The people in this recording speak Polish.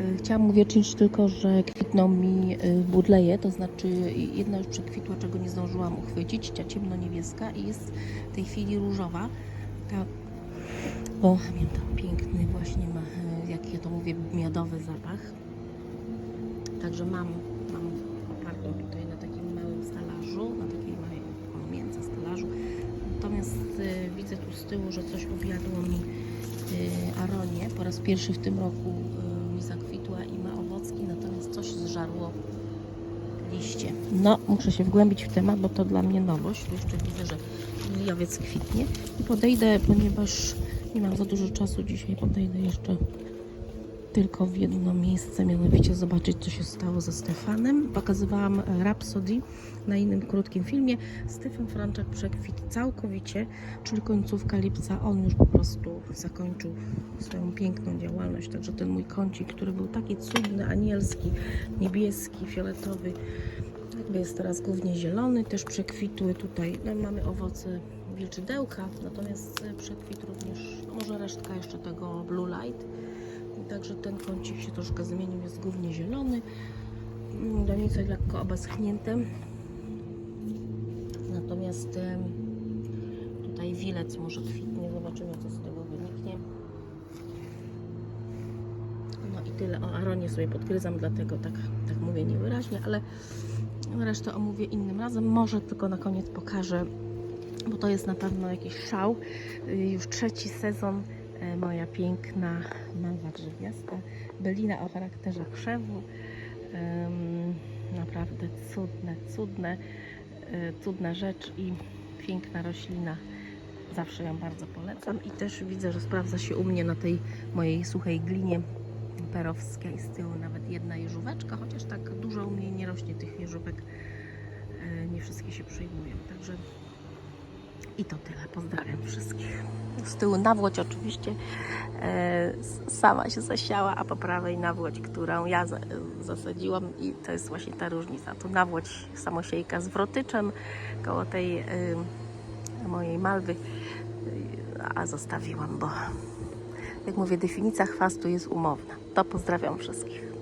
Y, Chciałam uwiecznić tylko, że kwitną mi y, budleje, to znaczy jedna już przekwitła, czego nie zdążyłam uchwycić, ta ciemno-niebieska i jest w tej chwili różowa. Ta, o, pamiętam, piękny właśnie ma, y, jak ja to mówię, miodowy zapach. Także mam, mam opartą tutaj na takim małym stelażu, na takiej małej o, między stelażu. Natomiast y, widzę tu z tyłu, że coś objadło mi y, aronie. Po raz pierwszy w tym roku y, mi zakwitła i ma owocki, natomiast coś zżarło liście. No, muszę się wgłębić w temat, bo to dla mnie nowość. Jeszcze widzę, że liliowiec kwitnie. I podejdę, ponieważ nie mam za dużo czasu dzisiaj, podejdę jeszcze tylko w jedno miejsce, mianowicie zobaczyć, co się stało ze Stefanem. Pokazywałam e, Rhapsody na innym krótkim filmie. Stefan Franczak przekwitł całkowicie, czyli końcówka lipca. On już po prostu zakończył swoją piękną działalność. Także ten mój kącik, który był taki cudny, anielski, niebieski, fioletowy, jakby jest teraz głównie zielony. Też przekwitły tutaj, no, mamy owoce wilczydełka, natomiast e, przekwitł również, no, może resztka jeszcze tego Blue Light. Także ten kącik się troszkę zmienił, jest głównie zielony. Mm, Donice lekko obeschnięte. Natomiast tutaj wilec może kwitnie, zobaczymy co z tego wyniknie. No i tyle. O Aronie sobie podgryzam, dlatego tak, tak mówię niewyraźnie, ale resztę omówię innym razem. Może tylko na koniec pokażę, bo to jest na pewno jakiś szał. Y, Już trzeci sezon moja piękna malwa grzywiasta, belina o charakterze krzewu. Naprawdę cudne, cudne, e, cudna rzecz i piękna roślina. Zawsze ją bardzo polecam i też widzę, że sprawdza się u mnie na tej mojej suchej glinie perowskiej z tyłu nawet jedna jeżóweczka, chociaż tak dużo u mnie nie rośnie tych jeżówek. E, Nie wszystkie się przyjmują, także i to tyle. Pozdrawiam wszystkich. Z tyłu nawłoć oczywiście e, sama się zasiała, a po prawej nawłoć, którą ja za, zasadziłam i to jest właśnie ta różnica. Tu nawłoć samosiejka z wrotyczem koło tej e, mojej malwy, y, a zostawiłam, bo jak mówię, definicja chwastu jest umowna. To pozdrawiam wszystkich.